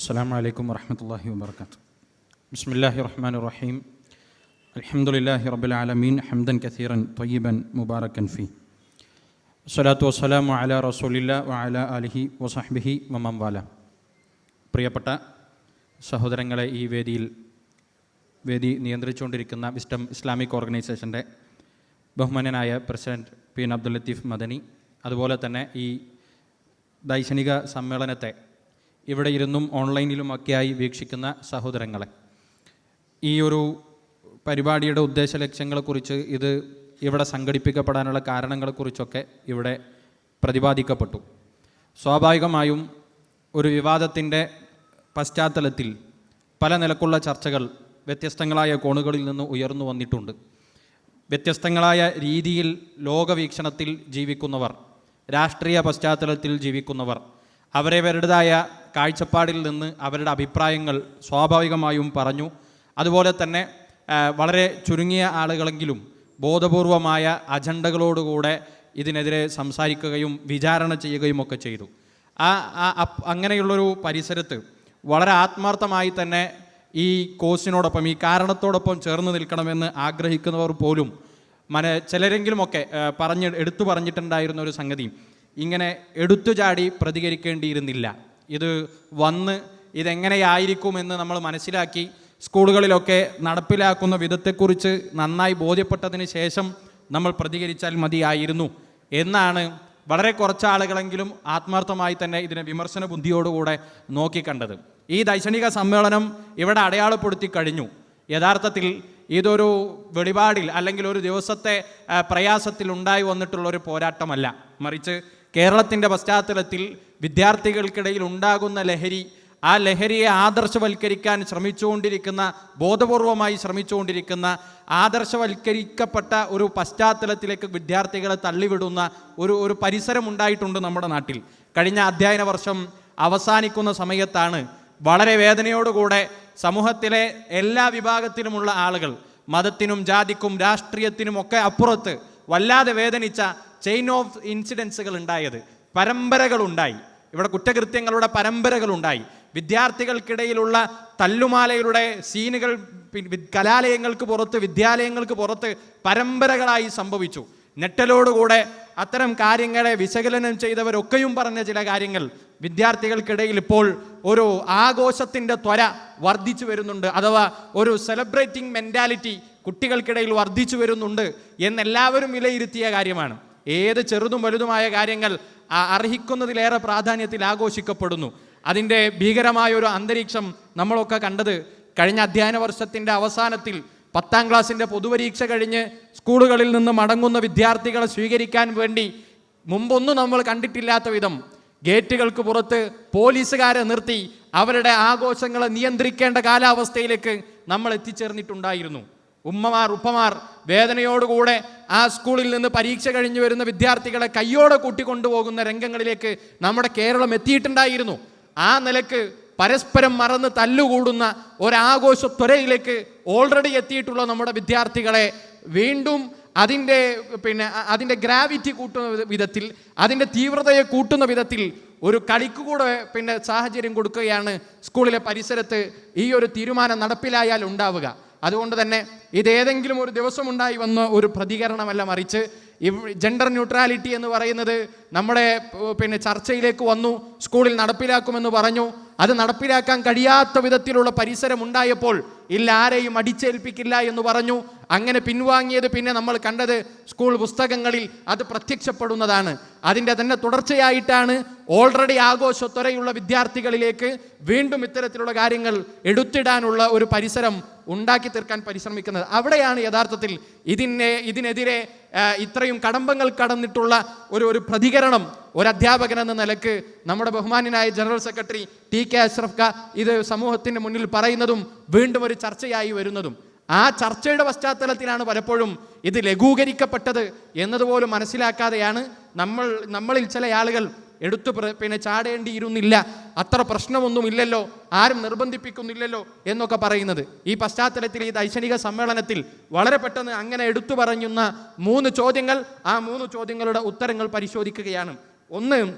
السلام عليكم ورحمة الله وبركاته بسم الله الرحمن الرحيم الحمد لله رب العالمين حمدا كثيرا طيبا مباركا فيه الصلاة والسلام على رسول الله وعلى آله وصحبه ومن والاه പ്രിയപ്പെട്ട സഹോദരങ്ങളെ ഈ വേദിയിൽ വേദി നിയന്ത്രിച്ചുകൊണ്ടിരിക്കുന്ന വിസ്റ്റം ഇസ്ലാമിക് ഓർഗനൈസേഷൻ്റെ ബഹുമാനനായ president P N Abdul Latheef Madani അതുപോലെ തന്നെ ഈ ദൈക്ഷണിക സമ്മേളനത്തെ ഇവിടെ ഇരുന്നും ഓൺലൈനിലുമൊക്കെയായി വീക്ഷിക്കുന്ന സഹോദരങ്ങളെ. ഈ ഒരു പരിപാടിയുടെ ഉദ്ദേശ ലക്ഷ്യങ്ങളെക്കുറിച്ച് ഇത് ഇവിടെ സംഘടിപ്പിക്കപ്പെടാനുള്ള കാരണങ്ങളെക്കുറിച്ചൊക്കെ ഇവിടെ പ്രതിപാദിക്കപ്പെട്ടു. സ്വാഭാവികമായും ഒരു വിവാദത്തിന്റെ പശ്ചാത്തലത്തിൽ പല നിലക്കുള്ള ചർച്ചകൾ വ്യത്യസ്തങ്ങളായ കോണുകളിൽ നിന്ന് ഉയർന്നു വന്നിട്ടുണ്ട്. വ്യത്യസ്തങ്ങളായ രീതിയിൽ ലോകവീക്ഷണത്തിൽ ജീവിക്കുന്നവർ രാഷ്ട്രീയ പശ്ചാത്തലത്തിൽ ജീവിക്കുന്നവർ അവരവരുടേതായ കാഴ്ചപ്പാടിൽ നിന്ന് അവരുടെ അഭിപ്രായങ്ങൾ സ്വാഭാവികമായും പറഞ്ഞു. അതുപോലെ തന്നെ വളരെ ചുരുങ്ങിയ ആളുകളെങ്കിലും ബോധപൂർവമായ അജണ്ടകളോടുകൂടെ ഇതിനെതിരെ സംസാരിക്കുകയും വിചാരണ ചെയ്യുകയും ഒക്കെ ചെയ്തു. ആ അങ്ങനെയുള്ളൊരു പരിസരത്ത് വളരെ ആത്മാർത്ഥമായി തന്നെ ഈ കോഴ്സിനോടൊപ്പം ഈ കാരണത്തോടൊപ്പം ചേർന്ന് നിൽക്കണമെന്ന് ആഗ്രഹിക്കുന്നവർ പോലും മന ചിലരെങ്കിലുമൊക്കെ പറഞ്ഞ് എടുത്തു പറഞ്ഞിട്ടുണ്ടായിരുന്ന ഒരു സംഗതി ഇങ്ങനെ എടുത്തു ചാടി പ്രതികരിക്കേണ്ടിയിരുന്നില്ല. ഇത് വന്ന് ഇതെങ്ങനെയായിരിക്കുമെന്ന് നമ്മൾ മനസ്സിലാക്കി സ്കൂളുകളിലൊക്കെ നടപ്പിലാക്കുന്ന വിധത്തെക്കുറിച്ച് നന്നായി ബോധ്യപ്പെട്ടതിന് ശേഷം നമ്മൾ പ്രതികരിച്ചാൽ മതിയായിരുന്നു എന്നാണ് വളരെ കുറച്ച് ആളുകളെങ്കിലും ആത്മാർത്ഥമായി തന്നെ ഇതിനെ വിമർശന ബുദ്ധിയോടുകൂടെ നോക്കിക്കണ്ടത്. ഈ ദൈക്ഷണിക സമ്മേളനം ഇവിടെ അടയാളപ്പെടുത്തി കഴിഞ്ഞു. യഥാർത്ഥത്തിൽ ഇതൊരു വെളിപാടിൽ അല്ലെങ്കിൽ ഒരു ദിവസത്തെ പ്രയാസത്തിൽ ഉണ്ടായി വന്നിട്ടുള്ള ഒരു പോരാട്ടമല്ല. മറിച്ച് കേരളത്തിന്റെ പശ്ചാത്തലത്തിൽ വിദ്യാർത്ഥികൾക്കിടയിൽ ഉണ്ടാകുന്ന ലഹരി ആ ലഹരിയെ ആദർശവൽക്കരിക്കാൻ ശ്രമിച്ചുകൊണ്ടിരിക്കുന്ന ബോധപൂർവമായി ശ്രമിച്ചുകൊണ്ടിരിക്കുന്ന ആദർശവൽക്കരിക്കപ്പെട്ട ഒരു പശ്ചാത്തലത്തിലേക്ക് വിദ്യാർത്ഥികളെ തള്ളിവിടുന്ന ഒരു ഒരു പരിസരം ഉണ്ടായിട്ടുണ്ട് നമ്മുടെ നാട്ടിൽ. കഴിഞ്ഞ അധ്യയന വർഷം അവസാനിക്കുന്ന സമയത്താണ് വളരെ വേദനയോടുകൂടെ സമൂഹത്തിലെ എല്ലാ വിഭാഗത്തിലുമുള്ള ആളുകൾ മതത്തിനും ജാതിക്കും രാഷ്ട്രീയത്തിനും ഒക്കെ അപ്പുറത്ത് വല്ലാതെ വേദനിച്ച ചെയിൻ ഓഫ് ഇൻസിഡൻസുകൾ ഉണ്ടായത്. പരമ്പരകളുണ്ടായി. ഇവിടെ കുറ്റകൃത്യങ്ങളുടെ പരമ്പരകളുണ്ടായി. വിദ്യാർത്ഥികൾക്കിടയിലുള്ള തല്ലുമാലയുടെ സീനുകൾ കലാലയങ്ങൾക്ക് പുറത്ത് വിദ്യാലയങ്ങൾക്ക് പുറത്ത് പരമ്പരകളായി സംഭവിച്ചു. ഞെട്ടലോടുകൂടെ അത്തരം കാര്യങ്ങളെ വിശകലനം ചെയ്തവരൊക്കെയും പറഞ്ഞ ചില കാര്യങ്ങൾ വിദ്യാർത്ഥികൾക്കിടയിൽ ഇപ്പോൾ ഒരു ആഘോഷത്തിന്റെ ത്വര വർദ്ധിച്ചു വരുന്നുണ്ട്. അഥവാ ഒരു സെലിബ്രേറ്റിംഗ് മെന്റാലിറ്റി കുട്ടികൾക്കിടയിൽ വർദ്ധിച്ചു വരുന്നുണ്ട്. എന്നെല്ലാവരും വിലയിരുത്തിയ കാര്യമാണ്. ഏത് ചെറുതും വലുതുമായ കാര്യങ്ങൾ അർഹിക്കുന്നതിലേറെ പ്രാധാന്യത്തിൽ ആഘോഷിക്കപ്പെടുന്നു. അതിന്റെ ഭീകരമായ ഒരു അന്തരീക്ഷം നമ്മളൊക്കെ കണ്ടത് കഴിഞ്ഞ അധ്യയന വർഷത്തിന്റെ അവസാനത്തിൽ പത്താം ക്ലാസ്സിന്റെ പൊതുപരീക്ഷ കഴിഞ്ഞ് സ്കൂളുകളിൽ നിന്ന് മടങ്ങുന്ന വിദ്യാർത്ഥികളെ സ്വീകരിക്കാൻ വേണ്ടി മുമ്പൊന്നും നമ്മൾ കണ്ടിട്ടില്ലാത്ത വിധം ഗേറ്റുകൾക്ക് പുറത്ത് പോലീസുകാരെ നിർത്തി അവരുടെ ആഘോഷങ്ങളെ നിയന്ത്രിക്കേണ്ട കാലാവസ്ഥയിലേക്ക് നമ്മൾ എത്തിച്ചേർന്നിട്ടുണ്ടായിരുന്നു. ഉമ്മമാർ ഉപ്പമാർ വേദനയോടുകൂടെ ആ സ്കൂളിൽ നിന്ന് പരീക്ഷ കഴിഞ്ഞു വരുന്ന വിദ്യാർത്ഥികളെ കയ്യോടെ കൂട്ടിക്കൊണ്ടുപോകുന്ന രംഗങ്ങളിലേക്ക് നമ്മുടെ കേരളം എത്തിയിട്ടുണ്ടായിരുന്നു. ആ നിലയ്ക്ക് പരസ്പരം മറന്ന് തല്ലുകൂടുന്ന ഒരാഘോഷ ത്വരയിലേക്ക് ഓൾറെഡി എത്തിയിട്ടുള്ള നമ്മുടെ വിദ്യാർത്ഥികളെ വീണ്ടും അതിന്റെ പിന്നെ അതിന്റെ ഗ്രാവിറ്റി കൂട്ടുന്ന വിധത്തിൽ അതിന്റെ തീവ്രതയെ കൂട്ടുന്ന വിധത്തിൽ ഒരു കളിക്ക് കൂടെ പിന്നെ സാഹചര്യം കൊടുക്കുകയാണ് സ്കൂളിലെ പരിസരത്ത് ഈ ഒരു തീരുമാനം നടപ്പിലായാൽ ഉണ്ടാവുക. അതുകൊണ്ട് തന്നെ ഇതേതെങ്കിലും ഒരു ദിവസം ഉണ്ടായി വന്ന ഒരു പ്രതികരണമല്ല മറിച്ച് ജെൻഡർ ന്യൂട്രാലിറ്റി എന്ന് പറയുന്നത് നമ്മുടെ പിന്നെ ചർച്ചയിലേക്ക് വന്നു സ്കൂളിൽ നടപ്പിലാക്കുമെന്ന് പറഞ്ഞു. അത് നടപ്പിലാക്കാൻ കഴിയാത്ത വിധത്തിലുള്ള പരിസരം ഉണ്ടായപ്പോൾ ഇല്ല ആരെയും അടിച്ചേൽപ്പിക്കില്ല എന്ന് പറഞ്ഞു. അങ്ങനെ പിൻവാങ്ങിയത് പിന്നെ നമ്മൾ കണ്ടത് സ്കൂൾ പുസ്തകങ്ങളിൽ അത് പ്രത്യക്ഷപ്പെടുന്നതാണ്. അതിന്റെ തന്നെ തുടർച്ചയായിട്ടാണ് ഓൾറെഡി ആഘോഷത്വരയുള്ള വിദ്യാർത്ഥികളിലേക്ക് വീണ്ടും ഇത്തരത്തിലുള്ള കാര്യങ്ങൾ എടുത്തിടാനുള്ള ഒരു പരിസരം ഉണ്ടാക്കി തീർക്കാൻ പരിശ്രമിക്കുന്നത്. അവിടെയാണ് യഥാർത്ഥത്തിൽ ഇതിനെ ഇതിനെതിരെ ഇത്രയും കടമ്പങ്ങൾ കടന്നിട്ടുള്ള ഒരു ഒരു പ്രതികരണം. ഒരു അധ്യാപകൻ എന്ന നിലയ്ക്ക് നമ്മുടെ ബഹുമാനായ general secretary T K Ashraf ഖ ഇത് സമൂഹത്തിന്റെ മുന്നിൽ പറയുന്നതും വീണ്ടും ഒരു ചർച്ചയായി വരുന്നതും. ആ ചർച്ചയുടെ പശ്ചാത്തലത്തിലാണ് പലപ്പോഴും ഇത് ലഘൂകരിക്കപ്പെട്ടത് എന്നതുപോലും മനസ്സിലാക്കാതെയാണ് നമ്മൾ നമ്മളിൽ ചില ആളുകൾ എടുത്തു പിന്നെ ചാടേണ്ടിയിരുന്നില്ല. അത്ര പ്രശ്നമൊന്നുമില്ലല്ലോ. ആരും നിർബന്ധിപ്പിക്കുന്നില്ലല്ലോ എന്നൊക്കെ പറയുന്നത്. ഈ പശ്ചാത്തലത്തിൽ ഈ ദൈക്ഷണിക സമ്മേളനത്തിൽ വളരെ പെട്ടെന്ന് അങ്ങനെ എടുത്തു പറയുന്ന മൂന്ന് ചോദ്യങ്ങൾ ആ മൂന്ന് ചോദ്യങ്ങളുടെ ഉത്തരങ്ങൾ പരിശോധിക്കുകയാണ്. ഒന്ന്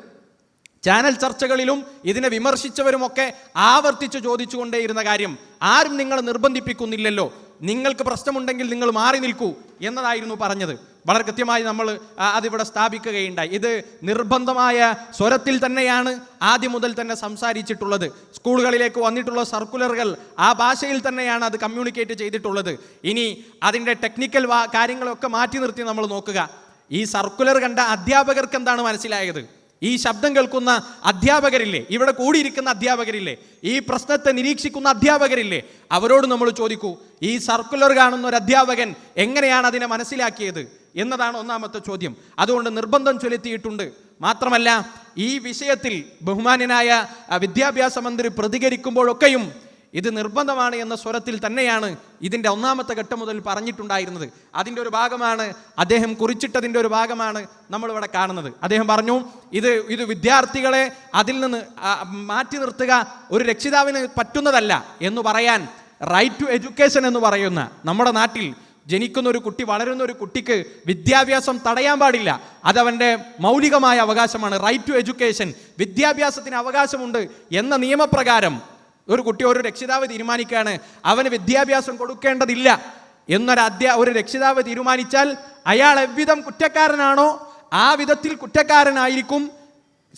ചാനൽ ചർച്ചകളിലും ഇതിനെ വിമർശിച്ചവരുമൊക്കെ ആവർത്തിച്ച് ചോദിച്ചുകൊണ്ടേയിരുന്ന കാര്യം ആരും നിങ്ങളെ നിർബന്ധിപ്പിക്കുന്നില്ലല്ലോ. നിങ്ങൾക്ക് പ്രശ്നമുണ്ടെങ്കിൽ നിങ്ങൾ മാറി നിൽക്കൂ എന്നതായിരുന്നു പറഞ്ഞത്. വളരെ കൃത്യമായി നമ്മൾ അതിവിടെ സ്ഥാപിക്കുകയുണ്ടായി. ഇത് നിർബന്ധമായ സ്വരത്തിൽ തന്നെയാണ് ആദ്യം മുതൽ തന്നെ സംസാരിച്ചിട്ടുള്ളത്. സ്കൂളുകളിലേക്ക് വന്നിട്ടുള്ള സർക്കുലറുകൾ ആ ഭാഷയിൽ തന്നെയാണ് അത് കമ്മ്യൂണിക്കേറ്റ് ചെയ്തിട്ടുള്ളത്. ഇനി അതിന്റെ ടെക്നിക്കൽ കാര്യങ്ങളൊക്കെ മാറ്റി നിർത്തി നമ്മൾ നോക്കുക. ഈ സർക്കുലർ കണ്ട അധ്യാപകർക്ക് എന്താണ് മനസ്സിലായത്? ഈ ശബ്ദം കേൾക്കുന്ന അധ്യാപകരില്ലേ? ഇവിടെ കൂടിയിരിക്കുന്ന അധ്യാപകരില്ലേ? ഈ പ്രശ്നത്തെ നിരീക്ഷിക്കുന്ന അധ്യാപകരില്ലേ? അവരോട് നമ്മൾ ചോദിക്കൂ ഈ സർക്കുലർ കാണുന്ന ഒരു അധ്യാപകൻ എങ്ങനെയാണ് അതിനെ മനസ്സിലാക്കിയത് എന്നതാണ് ഒന്നാമത്തെ ചോദ്യം. അതുകൊണ്ട് നിർബന്ധം ചൊലുത്തിയിട്ടുണ്ട്. മാത്രമല്ല ഈ വിഷയത്തിൽ ബഹുമാനനായ വിദ്യാഭ്യാസ മന്ത്രി പ്രതികരിക്കുമ്പോഴൊക്കെയും ഇത് നിർബന്ധമാണ് എന്ന സ്വരത്തിൽ തന്നെയാണ് ഇതിന്റെ ഒന്നാമത്തെ ഘട്ടം മുതൽ പറഞ്ഞിട്ടുണ്ടായിരുന്നത്. അതിന്റെ ഒരു ഭാഗമാണ് അദ്ദേഹം കുറിച്ചിട്ടതിന്റെ ഒരു ഭാഗമാണ് നമ്മളിവിടെ കാണുന്നത്. അദ്ദേഹം പറഞ്ഞു ഇത് ഇത് വിദ്യാർത്ഥികളെ അതിൽ നിന്ന് മാറ്റി നിർത്തുക ഒരു രക്ഷിതാവിന് പറ്റുന്നതല്ല എന്ന് പറയാൻ റൈറ്റ് ടു എഡ്യൂക്കേഷൻ എന്ന് പറയുന്ന നമ്മുടെ നാട്ടിൽ ജനിക്കുന്ന ഒരു കുട്ടി വളരുന്ന ഒരു കുട്ടിക്ക് വിദ്യാഭ്യാസം തടയാൻ പാടില്ല. അതവന്റെ മൗലികമായ അവകാശമാണ് റൈറ്റ് ടു എഡ്യൂക്കേഷൻ വിദ്യാഭ്യാസത്തിന് അവകാശമുണ്ട് എന്ന നിയമപ്രകാരം ഒരു കുട്ടി ഒരു രക്ഷിതാവ് തീരുമാനിക്കുകയാണ് അവന് വിദ്യാഭ്യാസം കൊടുക്കേണ്ടതില്ല. എന്നൊരു അധ്യാ ഒരു രക്ഷിതാവ് തീരുമാനിച്ചാൽ അയാൾ എவ்விധം കുറ്റക്കാരനാണോ ആ വിധത്തിൽ കുറ്റക്കാരനായിരിക്കും.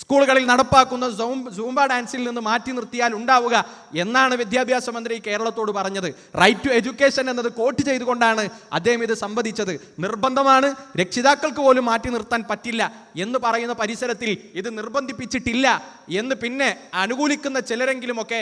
സ്കൂളുകളിൽ നടപ്പാക്കുന്ന സൂംബ ഡാൻസിൽ നിന്ന് മാറ്റി നിർത്തിയാൽ ഉണ്ടാവുക എന്നാണ് വിദ്യാഭ്യാസ മന്ത്രി കേരളത്തോട് പറഞ്ഞത്. റൈറ്റ് ടു എഡ്യൂക്കേഷൻ എന്നത് കോട്ട് ചെയ്തുകൊണ്ടാണ് അദ്ദേഹം ഇത് സംവദിച്ചത്. നിർബന്ധമാണ്. രക്ഷിതാക്കൾക്ക് പോലും മാറ്റി നിർത്താൻ പറ്റില്ല എന്ന് പറയുന്ന പരിസരത്തിൽ ഇത് നിർബന്ധിപ്പിച്ചിട്ടില്ല എന്ന് പിന്നെ അനുകൂലിക്കുന്ന ചിലരെങ്കിലുമൊക്കെ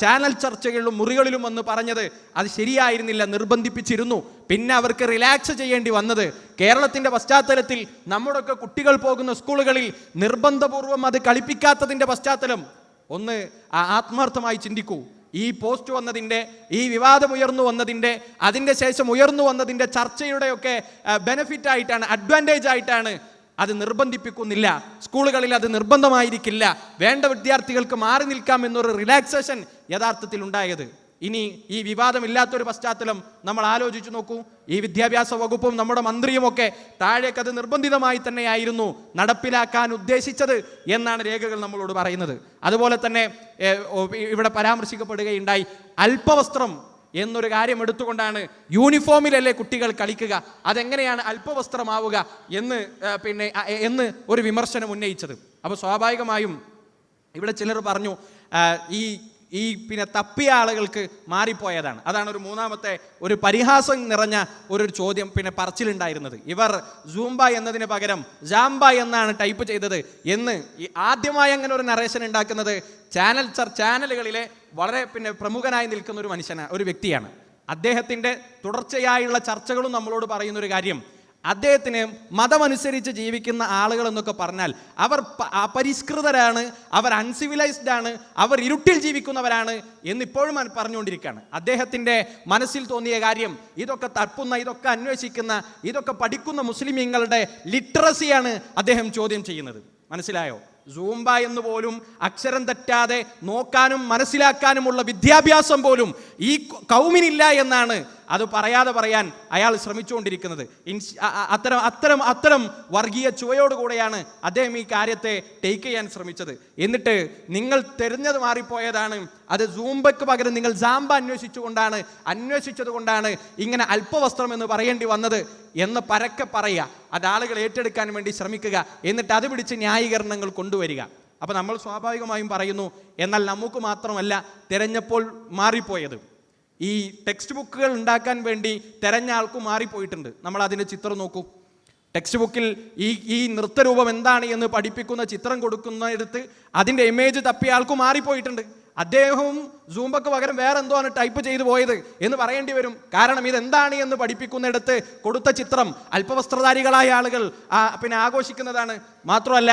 ചാനൽ ചർച്ചകളിലും മുറികളിലും വന്ന് പറഞ്ഞത് അത് ശരിയായിരുന്നില്ല നിർബന്ധിപ്പിച്ചിരുന്നു. പിന്നെ അവർക്ക് റിലാക്സ് ചെയ്യേണ്ടി വന്നത് കേരളത്തിന്റെ പശ്ചാത്തലത്തിൽ നമ്മുടെയൊക്കെ കുട്ടികൾ പോകുന്ന സ്കൂളുകളിൽ നിർബന്ധപൂർവം അത് കളിപ്പിക്കാത്തതിന്റെ പശ്ചാത്തലം. ഒന്ന് ആത്മാർത്ഥമായി ചിന്തിക്കൂ. ഈ പോസ്റ്റ് വന്നതിന്റെ ഈ വിവാദം ഉയർന്നു വന്നതിന്റെ അതിന്റെ ശേഷം ഉയർന്നു വന്നതിന്റെ ചർച്ചയുടെയൊക്കെ ബെനഫിറ്റ് ആയിട്ടാണ് അഡ്വാന്റേജ് ആയിട്ടാണ് അത് നിർബന്ധിപ്പിക്കുന്നില്ല. സ്കൂളുകളിൽ അത് നിർബന്ധമായിരിക്കില്ല. വേണ്ട വിദ്യാർത്ഥികൾക്ക് മാറി നിൽക്കാം എന്നൊരു റിലാക്സേഷൻ യഥാർത്ഥത്തിൽ ഉണ്ടായത് ഇനി ഈ വിവാദമില്ലാത്തൊരു പശ്ചാത്തലം നമ്മൾ ആലോചിച്ചു നോക്കൂ. ഈ വിദ്യാഭ്യാസ വകുപ്പും നമ്മുടെ മന്ത്രിയുമൊക്കെ താഴേക്ക് അത് നിർബന്ധിതമായി തന്നെയായിരുന്നു നടപ്പിലാക്കാൻ ഉദ്ദേശിച്ചത് എന്നാണ് രേഖകൾ നമ്മളോട് പറയുന്നത്. അതുപോലെ തന്നെ ഇവിടെ പരാമർശിക്കപ്പെടുകയുണ്ടായി. അല്പവസ്ത്രം എന്നൊരു കാര്യം എടുത്തുകൊണ്ടാണ് യൂണിഫോമിലല്ലേ കുട്ടികൾ കളിക്കുക അതെങ്ങനെയാണ് അല്പവസ്ത്രമാവുക എന്ന് പിന്നെ എന്ന് ഒരു വിമർശനം ഉന്നയിച്ചത്. അപ്പോൾ സ്വാഭാവികമായും ഇവിടെ ചിലർ പറഞ്ഞു ഈ ഈ പിന്നെ തപ്പിയ ആളുകൾക്ക് മാറിപ്പോയതാണ്. അതാണ് ഒരു മൂന്നാമത്തെ ഒരു പരിഹാസം നിറഞ്ഞ ഒരു ചോദ്യം പിന്നെ പറച്ചിലുണ്ടായിരുന്നത്. ഇവർ സൂംബ എന്നതിന് പകരം ജാംബ എന്നാണ് ടൈപ്പ് ചെയ്തത് എന്ന് ഈ ആദ്യമായി അങ്ങനെ ഒരു നറേഷൻ ഉണ്ടാക്കുന്നത് ചാനൽ ചർ ചാനലുകളിലെ വളരെ പിന്നെ പ്രമുഖനായി നിൽക്കുന്ന ഒരു മനുഷ്യനാണ് ഒരു വ്യക്തിയാണ്. അദ്ദേഹത്തിന്റെ തുടർച്ചയായുള്ള ചർച്ചകളും നമ്മളോട് പറയുന്ന ഒരു കാര്യം അദ്ദേഹത്തിന് മതമനുസരിച്ച് ജീവിക്കുന്ന ആളുകൾ എന്നൊക്കെ പറഞ്ഞാൽ അവർ അപരിഷ്കൃതരാണ് അവർ അൺസിവിലൈസ്ഡ് ആണ് അവർ ഇരുട്ടിൽ ജീവിക്കുന്നവരാണ് എന്നിപ്പോഴും പറഞ്ഞുകൊണ്ടിരിക്കുകയാണ്. അദ്ദേഹത്തിന്റെ മനസ്സിൽ തോന്നിയ കാര്യം ഇതൊക്കെ തപ്പുന്ന ഇതൊക്കെ അന്വേഷിക്കുന്ന ഇതൊക്കെ പഠിക്കുന്ന മുസ്ലിമീങ്ങളുടെ ലിറ്ററസിയാണ് അദ്ദേഹം ചോദ്യം ചെയ്യുന്നത്. മനസ്സിലായോ? സൂംബ എന്ന് പോലും അക്ഷരം തെറ്റാതെ നോക്കാനും മനസ്സിലാക്കാനുമുള്ള വിദ്യാഭ്യാസം പോലും ഈ കൗമിനില്ല എന്നാണ് അത് പറയാതെ പറയാൻ അയാൾ ശ്രമിച്ചുകൊണ്ടിരിക്കുന്നത്. അത്തരം അത്തരം അത്തരം വർഗീയ ചുവയോടുകൂടെയാണ് അദ്ദേഹം ഈ കാര്യത്തെ ടേക്ക് ചെയ്യാൻ ശ്രമിച്ചത്. എന്നിട്ട് നിങ്ങൾ തെരഞ്ഞത് മാറിപ്പോയതാണ്. അത് സൂംബയ്ക്ക് പകരം നിങ്ങൾ സാമ്പ അന്വേഷിച്ചുകൊണ്ടാണ് അന്വേഷിച്ചത് കൊണ്ടാണ് ഇങ്ങനെ അല്പവസ്ത്രം എന്ന് പറയേണ്ടി വന്നത് എന്ന് പരക്കെ പറയുക. അത് ആളുകൾ ഏറ്റെടുക്കാൻ വേണ്ടി ശ്രമിക്കുക. എന്നിട്ട് അത് പിടിച്ച് ന്യായീകരണങ്ങൾ കൊണ്ടുവരിക. അപ്പോൾ നമ്മൾ സ്വാഭാവികമായും പറയുന്നു എന്നാൽ നമുക്ക് മാത്രമല്ല തിരഞ്ഞപ്പോൾ മാറിപ്പോയത്. ഈ ടെക്സ്റ്റ് ബുക്കുകൾ ഉണ്ടാക്കാൻ വേണ്ടി തെരഞ്ഞ ആൾക്കും മാറിപ്പോയിട്ടുണ്ട്. നമ്മൾ അതിന്റെ ചിത്രം നോക്കൂ. ടെക്സ്റ്റ് ബുക്കിൽ ഈ ഈ നൃത്തരൂപം എന്താണ് എന്ന് പഠിപ്പിക്കുന്ന ചിത്രം കൊടുക്കുന്നിടത്ത് അതിന്റെ ഇമേജ് തപ്പിയ ആൾക്ക് മാറിപ്പോയിട്ടുണ്ട്. അദ്ദേഹവും സൂംബക്ക് പകരം വേറെ എന്തോ ആണ് ടൈപ്പ് ചെയ്തു പോയത് എന്ന് പറയേണ്ടി വരും. കാരണം ഇതെന്താണ് എന്ന് പഠിപ്പിക്കുന്നിടത്ത് കൊടുത്ത ചിത്രം അല്പവസ്ത്രധാരികളായ ആളുകൾ പിന്നെ ആഘോഷിക്കുന്നതാണ്. മാത്രമല്ല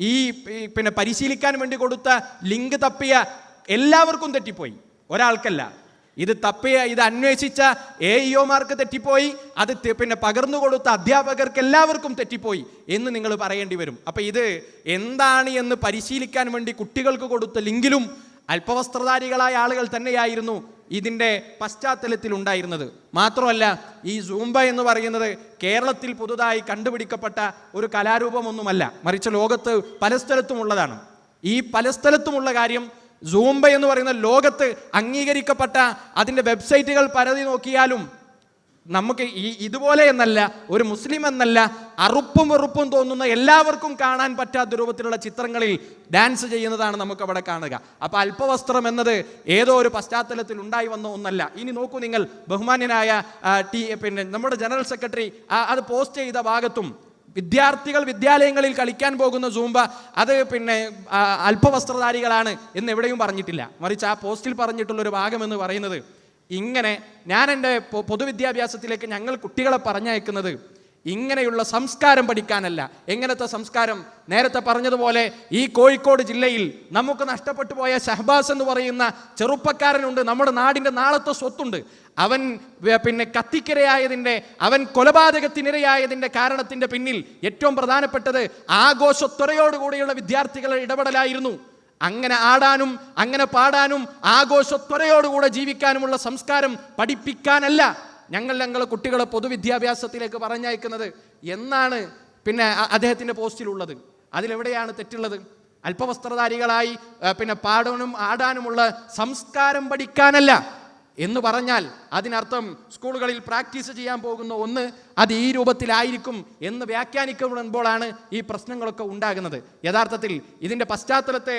ഈ പിന്നെ പരിശീലിക്കാൻ വേണ്ടി കൊടുത്ത ലിങ്ക് തപ്പിയ എല്ലാവർക്കും തെറ്റിപ്പോയി. ഒരാൾക്കല്ല. ഇത് തപ്പിയ ഇത് അന്വേഷിച്ച എ ഇഒമാർക്ക് തെറ്റിപ്പോയി അത് പിന്നെ പകർന്നു കൊടുത്ത അധ്യാപകർക്ക് എല്ലാവർക്കും തെറ്റിപ്പോയി എന്ന് നിങ്ങൾ പറയേണ്ടി വരും. അപ്പം ഇത് എന്താണ് എന്ന് പരിശീലിക്കാൻ വേണ്ടി കുട്ടികൾക്ക് കൊടുത്ത ലിങ്കിലും അല്പവസ്ത്രധാരികളായ ആളുകൾ തന്നെയായിരുന്നു ഇതിന്റെ പശ്ചാത്തലത്തിൽ ഉണ്ടായിരുന്നത്. മാത്രമല്ല ഈ സൂംബ എന്ന് പറയുന്നത് കേരളത്തിൽ പുതുതായി കണ്ടുപിടിക്കപ്പെട്ട ഒരു കലാരൂപമൊന്നുമല്ല. മറിച്ച് ലോകത്ത് പല സ്ഥലത്തുമുള്ളതാണ്. ഈ പല സ്ഥലത്തുമുള്ള കാര്യം സൂംബ എന്ന് പറയുന്ന ലോകത്ത് അംഗീകരിക്കപ്പെട്ട അതിന്റെ വെബ്സൈറ്റുകൾ പരതി നോക്കിയാലും നമുക്ക് ഈ ഇതുപോലെ എന്നല്ല ഒരു മുസ്ലിം എന്നല്ല അറുപ്പും വെറുപ്പും തോന്നുന്ന എല്ലാവർക്കും കാണാൻ പറ്റാത്ത രൂപത്തിലുള്ള ചിത്രങ്ങളിൽ ഡാൻസ് ചെയ്യുന്നതാണ് നമുക്ക് അവിടെ കാണുക. അപ്പൊ അല്പവസ്ത്രം എന്നത് ഏതോ ഒരു പശ്ചാത്തലത്തിൽ ഉണ്ടായി വന്ന ഒന്നല്ല. ഇനി നോക്കൂ നിങ്ങൾ ബഹുമാന്യനായ ടി പിന്നെ നമ്മുടെ ജനറൽ സെക്രട്ടറി അത് പോസ്റ്റ് ചെയ്ത ഭാഗത്തും വിദ്യാർത്ഥികൾ വിദ്യാലയങ്ങളിൽ കളിക്കാൻ പോകുന്ന സൂംബ അത് പിന്നെ അല്പവസ്ത്രധാരികളാണ് എന്ന് എവിടെയും പറഞ്ഞിട്ടില്ല. മറിച്ച് ആ പോസ്റ്റിൽ പറഞ്ഞിട്ടുള്ളൊരു ഭാഗം എന്ന് പറയുന്നത് ഇങ്ങനെ ഞാൻ എന്റെ പൊതുവിദ്യാഭ്യാസത്തിലേക്ക് ഞങ്ങൾ കുട്ടികളെ പറഞ്ഞയക്കുന്നത് ഇങ്ങനെയുള്ള സംസ്കാരം പഠിക്കാനല്ല. എങ്ങനത്തെ സംസ്കാരം? നേരത്തെ പറഞ്ഞതുപോലെ ഈ കോഴിക്കോട് ജില്ലയിൽ നമുക്ക് നഷ്ടപ്പെട്ടു പോയ ഷഹബാസ് എന്ന് പറയുന്ന ചെറുപ്പക്കാരനുണ്ട്. നമ്മുടെ നാടിന്റെ നാളത്തെ സ്വത്തുണ്ട്. അവൻ പിന്നെ കത്തിക്കിരയായതിന്റെ അവൻ കൊലപാതകത്തിനിരയായതിന്റെ കാരണത്തിന്റെ പിന്നിൽ ഏറ്റവും പ്രധാനപ്പെട്ടത് ആഘോഷത്വരയോടുകൂടിയുള്ള വിദ്യാർത്ഥികളുടെ ഇടപെടലായിരുന്നു. അങ്ങനെ ആടാനും അങ്ങനെ പാടാനും ആഘോഷത്വരയോടുകൂടെ ജീവിക്കാനുമുള്ള സംസ്കാരം പഠിപ്പിക്കാനല്ല. ഞങ്ങൾ ഞങ്ങളെ കുട്ടികളെ പൊതുവിദ്യാഭ്യാസത്തിലേക്ക് പറഞ്ഞയക്കുന്നത് എന്നാണ് പിന്നെ അദ്ദേഹത്തിന്റെ പോസ്റ്റിലുള്ളത്. അതിലെവിടെയാണ് തെറ്റുള്ളത്? അല്പവസ്ത്രധാരികളായി പിന്നെ പാടാനും ആടാനുമുള്ള സംസ്കാരം പഠിക്കാനല്ല എന്ന് പറഞ്ഞാൽ അതിനർത്ഥം സ്കൂളുകളിൽ പ്രാക്ടീസ് ചെയ്യാൻ പോകുന്ന ഒന്ന് അത് ഈ രൂപത്തിലായിരിക്കും എന്ന് വ്യാഖ്യാനിക്കപ്പെടുമ്പോഴാണ് ഈ പ്രശ്നങ്ങളൊക്കെ ഉണ്ടാകുന്നത്. യഥാർത്ഥത്തിൽ ഇതിന്റെ പശ്ചാത്തലത്തെ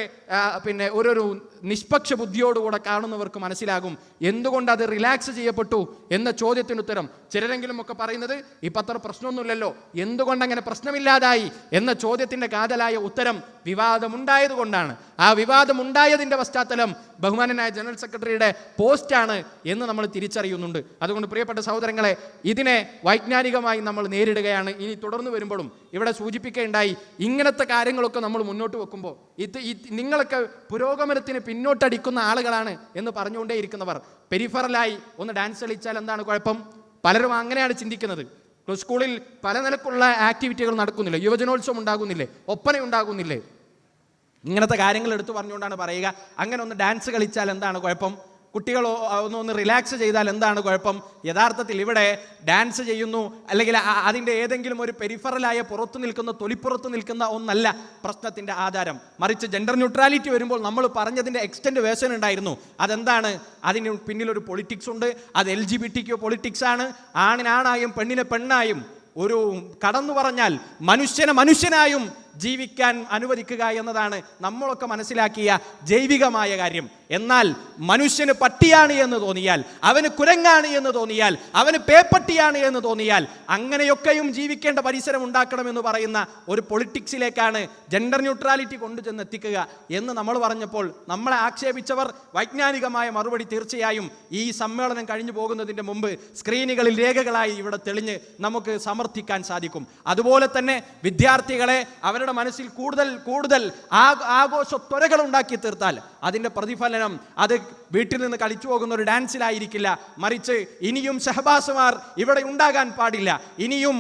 പിന്നെ ഓരോരു നിഷ്പക്ഷ ബുദ്ധിയോടുകൂടെ കാണുന്നവർക്ക് മനസ്സിലാകും എന്തുകൊണ്ട് അത് റിലാക്സ് ചെയ്യപ്പെട്ടു എന്ന ചോദ്യത്തിന് ഉത്തരം ചിലരെങ്കിലും ഒക്കെ പറയുന്നത് ഇപ്പം അത്ര പ്രശ്നമൊന്നുമില്ലല്ലോ എന്തുകൊണ്ട് അങ്ങനെ പ്രശ്നമില്ലാതായി എന്ന ചോദ്യത്തിന്റെ കാതലായ ഉത്തരം വിവാദമുണ്ടായതുകൊണ്ടാണ്. ആ വിവാദമുണ്ടായതിന്റെ പശ്ചാത്തലം ബഹുമാനനായ ജനറൽ സെക്രട്ടറിയുടെ പോസ്റ്റാണ് എന്ന് നമ്മൾ തിരിച്ചറിയുന്നുണ്ട് അതുകൊണ്ട് പ്രിയപ്പെട്ട സഹോദരങ്ങളെ ഇതിനെ വൈജ്ഞാനികമായി നമ്മൾ നേരിടുകയാണ്. ഇനി തുടർന്ന് വരുമ്പോഴും ഇവിടെ സൂചിപ്പിക്കുകയുണ്ടായി ഇങ്ങനത്തെ കാര്യങ്ങളൊക്കെ നമ്മൾ മുന്നോട്ട് വെക്കുമ്പോൾ ഇത് നിങ്ങളൊക്കെ പുരോഗമനത്തിന് പിന്നോട്ടടിക്കുന്ന ആളുകളാണ് എന്ന് പറഞ്ഞുകൊണ്ടേയിരിക്കുന്നവർ. പെരിഫറലായി ഒന്ന് ഡാൻസ് കളിച്ചാൽ എന്താണ് കുഴപ്പം? പലരും അങ്ങനെയാണ് ചിന്തിക്കുന്നത്. സ്കൂളിൽ പല നിലക്കുള്ള ആക്ടിവിറ്റികൾ നടക്കുന്നില്ല. യുവജനോത്സവം ഉണ്ടാകുന്നില്ലേ? ഒപ്പന ഉണ്ടാകുന്നില്ലേ? ഇങ്ങനത്തെ കാര്യങ്ങൾ എടുത്തു പറഞ്ഞുകൊണ്ടാണ് പറയുക. അങ്ങനെ ഒന്ന് ഡാൻസ് കളിച്ചാൽ എന്താണ് കുഴപ്പം? കുട്ടികൾ ഒന്ന് ഒന്ന് റിലാക്സ് ചെയ്താൽ എന്താണ് കുഴപ്പം? യഥാർത്ഥത്തിൽ ഇവിടെ ഡാൻസ് ചെയ്യുന്നു അല്ലെങ്കിൽ അതിന്റെ ഏതെങ്കിലും ഒരു പെരിഫറലായ പുറത്തു നിൽക്കുന്ന തൊലിപ്പുറത്ത് നിൽക്കുന്ന ഒന്നല്ല പ്രശ്നത്തിന്റെ ആധാരം. മറിച്ച് ജെൻഡർ ന്യൂട്രാലിറ്റി വരുമ്പോൾ നമ്മൾ പറഞ്ഞതിന്റെ എക്സ്റ്റൻഡ് വേഷൻ ഉണ്ടായിരുന്നു. അതെന്താണ്? അതിന് പിന്നിലൊരു പൊളിറ്റിക്സ് ഉണ്ട്. അത് എൽ ജി ബി ടിക്ക് പൊളിറ്റിക്സ് ആണ്. ആണിനാണായും പെണ്ണിനെ പെണ്ണായും. ഒരു കടന്നു പറഞ്ഞാൽ മനുഷ്യനെ മനുഷ്യനായും ജീവിക്കാൻ അനുവദിക്കുക എന്നതാണ് നമ്മളൊക്കെ മനസ്സിലാക്കിയ ജൈവികമായ കാര്യം. എന്നാൽ മനുഷ്യന് പട്ടിയാണ് എന്ന് തോന്നിയാൽ അവന് കുരങ്ങാണ് എന്ന് തോന്നിയാൽ അവന് പേപ്പട്ടിയാണ് എന്ന് തോന്നിയാൽ അങ്ങനെയൊക്കെയും ജീവിക്കേണ്ട പരിസരം ഉണ്ടാക്കണമെന്ന് പറയുന്ന ഒരു പൊളിറ്റിക്സിലേക്കാണ് ജെൻഡർ ന്യൂട്രാലിറ്റി കൊണ്ടുചെന്ന് എത്തിക്കുക എന്ന് നമ്മൾ പറഞ്ഞപ്പോൾ നമ്മളെ ആക്ഷേപിച്ചവർ വൈജ്ഞാനികമായ മറുപടി തീർച്ചയായും ഈ സമ്മേളനം കഴിഞ്ഞു പോകുന്നതിന്റെ മുമ്പ് സ്ക്രീനുകളിൽ രേഖകളായി ഇവിടെ തെളിഞ്ഞ് നമുക്ക് സമർത്ഥിക്കാൻ സാധിക്കും. അതുപോലെ തന്നെ വിദ്യാർത്ഥികളെ അവരുടെ മനസ്സിൽ കൂടുതൽ കൂടുതൽ ആ- ആഘോഷ ത്വരകൾ ഉണ്ടാക്കി തീർത്താൽ അതിന്റെ പ്രതിഫലനം അത് വീട്ടിൽ നിന്ന് കളിച്ചു പോകുന്ന ഒരു ഡാൻസിലായിരിക്കില്ല. മറിച്ച് ഇനിയും ഷഹബാസുമാർ ഇവിടെ ഉണ്ടാകാൻ പാടില്ല. ഇനിയും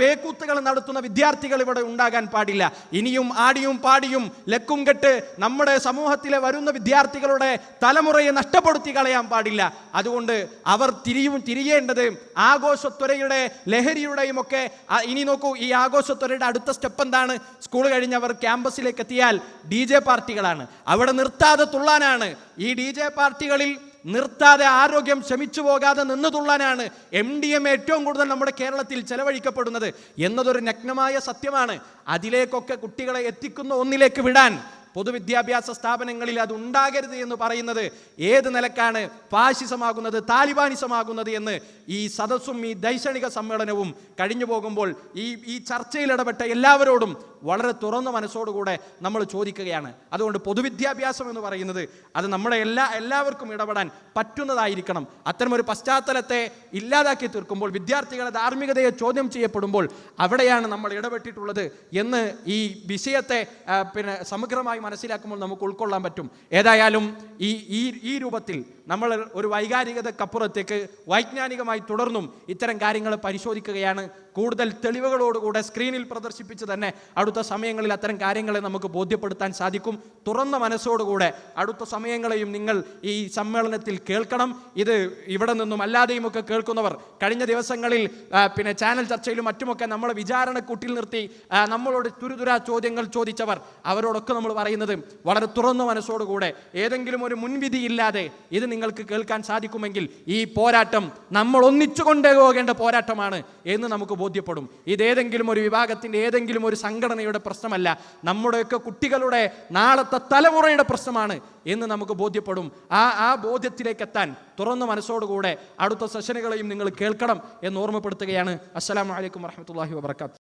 പേക്കൂത്തുകൾ നടത്തുന്ന വിദ്യാർത്ഥികൾ ഇവിടെ ഉണ്ടാകാൻ പാടില്ല. ഇനിയും ആടിയും പാടിയും ലക്കും കെട്ട് നമ്മുടെ സമൂഹത്തിലെ വരുന്ന വിദ്യാർത്ഥികളുടെ തലമുറയെ നഷ്ടപ്പെടുത്തി കളയാൻ പാടില്ല. അതുകൊണ്ട് അവർ തിരിയും തിരിയേണ്ടത് ആഘോഷത്വരയുടെ ലഹരിയുടെയും ഒക്കെ ഇനി നോക്കൂ ഈ ആഘോഷത്വരയുടെ അടുത്ത സ്റ്റെപ്പ് എന്താണ് സ്കൂൾ കഴിഞ്ഞവർ ക്യാമ്പസിലേക്ക് എത്തിയാൽ ഡി ജെ പാർട്ടികളാണ്. അവിടെ നിർത്താതെ തുള്ളാനാണ്. ഈ ഡി ജെ പാർട്ടികളിൽ നിർത്താതെ ആരോഗ്യം ശമിച്ചു പോകാതെ നിന്ന് തുള്ളാനാണ് എം ഡി എം ഏറ്റവും കൂടുതൽ നമ്മുടെ കേരളത്തിൽ ചെലവഴിക്കപ്പെടുന്നത് എന്നതൊരു നഗ്നമായ സത്യമാണ്. അതിലേക്കൊക്കെ കുട്ടികളെ എത്തിക്കുന്ന ഒന്നിലേക്ക് വിടാൻ പൊതുവിദ്യാഭ്യാസ സ്ഥാപനങ്ങളിൽ അത് ഉണ്ടാകരുത് എന്ന് പറയുന്നത് ഏത് നിലക്കാണ് ഫാഷിസമാകുന്നത് താലിബാനിസമാകുന്നത് എന്ന് ഈ സദസ്സും ഈ ദൈക്ഷണിക സമ്മേളനവും കഴിഞ്ഞു പോകുമ്പോൾ ഈ ഈ ചർച്ചയിൽ ഇടപെട്ട എല്ലാവരോടും വളരെ തുറന്ന മനസ്സോടുകൂടെ നമ്മൾ ചോദിക്കുകയാണ്. അതുകൊണ്ട് പൊതുവിദ്യാഭ്യാസം എന്ന് പറയുന്നത് അത് നമ്മുടെ എല്ലാ എല്ലാവർക്കും ഇടപെടാൻ പറ്റുന്നതായിരിക്കണം. അത്തരമൊരു പശ്ചാത്തലത്തെ ഇല്ലാതാക്കി തീർക്കുമ്പോൾ വിദ്യാർത്ഥികളെ ധാർമ്മികതയെ ചോദ്യം ചെയ്യപ്പെടുമ്പോൾ അവിടെയാണ് നമ്മൾ ഇടപെട്ടിട്ടുള്ളത് എന്ന് ഈ വിഷയത്തെ പിന്നെ സമഗ്രമായി മനസ്സിലാക്കുമ്പോൾ നമുക്ക് ഉൾക്കൊള്ളാൻ പറ്റും. ഏതായാലും ഈ ഈ രൂപത്തിൽ നമ്മൾ ഒരു വൈകാരികതക്കപ്പുറത്തേക്ക് വൈജ്ഞാനികമായി തുടർന്നും ഇത്തരം കാര്യങ്ങൾ പരിശോധിക്കുകയാണ്. കൂടുതൽ തെളിവുകളോടുകൂടെ സ്ക്രീനിൽ പ്രദർശിപ്പിച്ച് തന്നെ അടുത്ത സമയങ്ങളിൽ അത്തരം കാര്യങ്ങളെ നമുക്ക് ബോധ്യപ്പെടുത്താൻ സാധിക്കും. തുറന്ന മനസ്സോടുകൂടെ അടുത്ത സമയങ്ങളെയും നിങ്ങൾ ഈ സമ്മേളനത്തിൽ കേൾക്കണം. ഇത് ഇവിടെ നിന്നും അല്ലാതെയും ഒക്കെ കേൾക്കുന്നവർ കഴിഞ്ഞ ദിവസങ്ങളിൽ പിന്നെ ചാനൽ ചർച്ചയിലും മറ്റുമൊക്കെ നമ്മൾ വിചാരണ കൂട്ടിൽ നിർത്തി നമ്മളോട് തുരുതുരാ ചോദ്യങ്ങൾ ചോദിച്ചവർ അവരോടൊക്കെ നമ്മൾ പറയുന്നത് വളരെ തുറന്ന മനസ്സോടുകൂടെ. ഏതെങ്കിലും ഒരു മുൻവിധിയില്ലാതെ ഇത് നിങ്ങൾക്ക് കേൾക്കാൻ സാധിക്കുമെങ്കിൽ ഈ പോരാട്ടം നമ്മൾ ഒന്നിച്ചു കൊണ്ടുപോകേണ്ട പോരാട്ടമാണ് എന്ന് നമുക്ക് ബോധ്യപ്പെടും. ഇതേതെങ്കിലും ഒരു വിഭാഗത്തിന്റെ ഏതെങ്കിലും ഒരു സംഘടനയുടെ പ്രശ്നമല്ല. നമ്മുടെയൊക്കെ കുട്ടികളുടെ നാളത്തെ തലമുറയുടെ പ്രശ്നമാണ് എന്ന് നമുക്ക് ബോധ്യപ്പെടും. ആ ആ ബോധ്യത്തിലേക്ക് എത്താൻ തുറന്ന മനസ്സോടുകൂടെ അടുത്ത സെഷനുകളെയും നിങ്ങൾ കേൾക്കണം എന്ന് ഓർമ്മപ്പെടുത്തുകയാണ്. അസ്സാം അലൈക്കും വറഹമത്തല്ലാഹി വബർക്കാത്തു